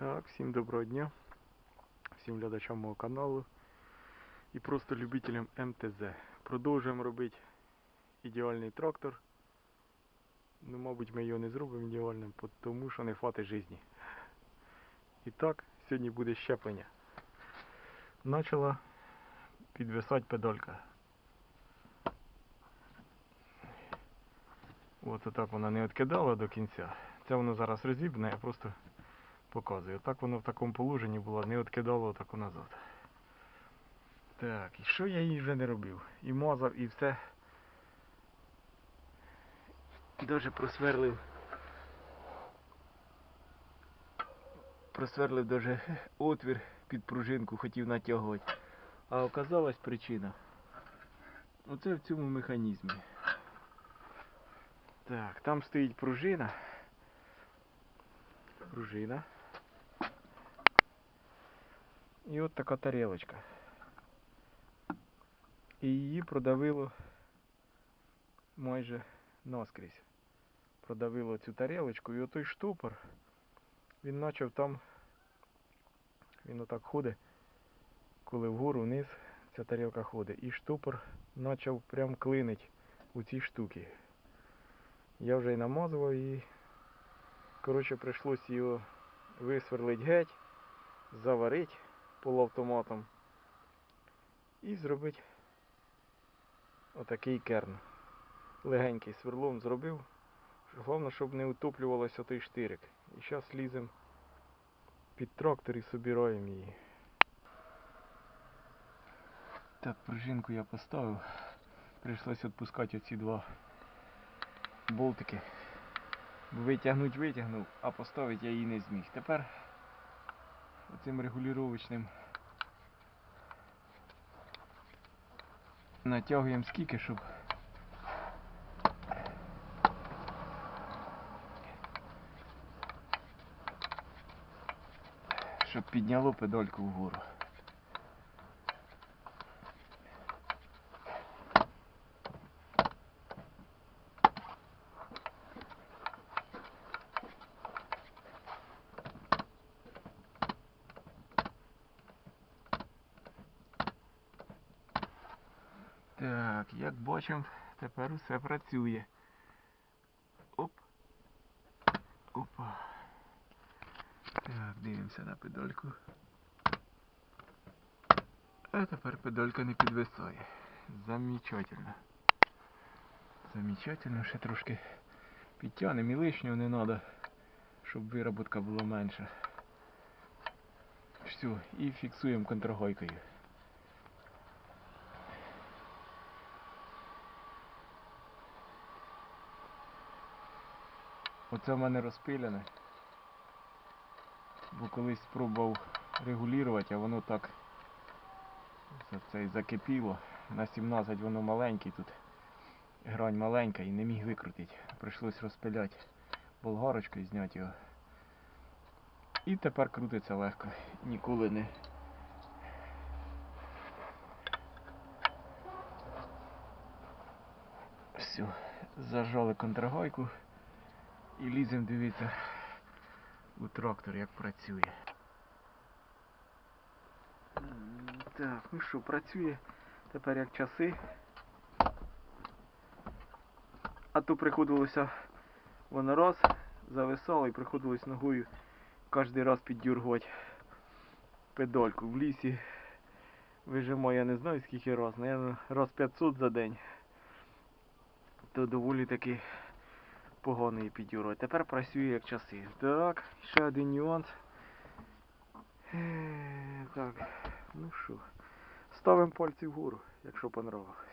Так, всім доброго дня, всім глядачам мого каналу і просто любителям МТЗ. Продовжуємо робити ідеальний трактор. Ну, мабуть, ми його не зробимо ідеальним, тому що не хватить житті. І так, сьогодні буде щеплення. Почала підвисати педалька. От отак вона не відкидала до кінця. Це воно зараз розібне, я просто показую. Так воно в такому положенні було, не відкидало таку назад. Так, і що я їй вже не робив? І мазав, і все. Даже просверлив. Просверлив даже отвір під пружинку, хотів натягувати. А оказалась причина. Оце в цьому механізмі. Так, там стоїть пружина. Пружина. І от така тарілочка. І її продавило майже наскрізь. Продавило цю тарілочку і отой штопор, він почав там, він отак ходить, коли вгору вниз ця тарілка ходить. І штопор почав прям клинить у ці штуки. Я вже й намазував і коротше прийшлось його висверлить геть, заварити полуавтоматом і зробити отакий керн. Легенький сверлом зробив. Головне, щоб не утоплювався той штирик. І зараз ліземо під трактор і собираємо її. Так, пружинку я поставив. Прийшлось відпускати оці два болтики. Витягнуть витягнув, а поставити я її не зміг. Тепер оцим регулювачним натягуємо скільки, щоб щоб підняло педальку вгору. Так, як бачимо, тепер усе працює. Оп. Опа. Так, дивимося на педальку. А тепер педалька не підвисає. Замечательно. Замечательно, ще трошки підтягнемо і лишнього не треба, щоб вироботка була менша. Все, і фіксуємо контрагойкою. Оце в мене розпилене. Бо колись спробував регулювати, а воно так це закипіло. На 17 воно маленьке, тут грань маленька і не міг викрутити. Прийшлось розпиляти болгарочкою, зняти його. І тепер крутиться легко. Ніколи не. Все, зажали контрагойку і лізем дивитися у трактор, як працює. Так, ну що, працює тепер як часи. А то приходилося воно раз, зависало і приходилось ногою кожен раз піддюргувати педальку. В лісі вижимаю, я не знаю скільки раз, наверное, раз 500 за день. То доволі таки погано і піддюрувати. Тепер працює як часи. Так, ще один нюанс. Так, ну що, ставимо пальці вгору, якщо понравилось.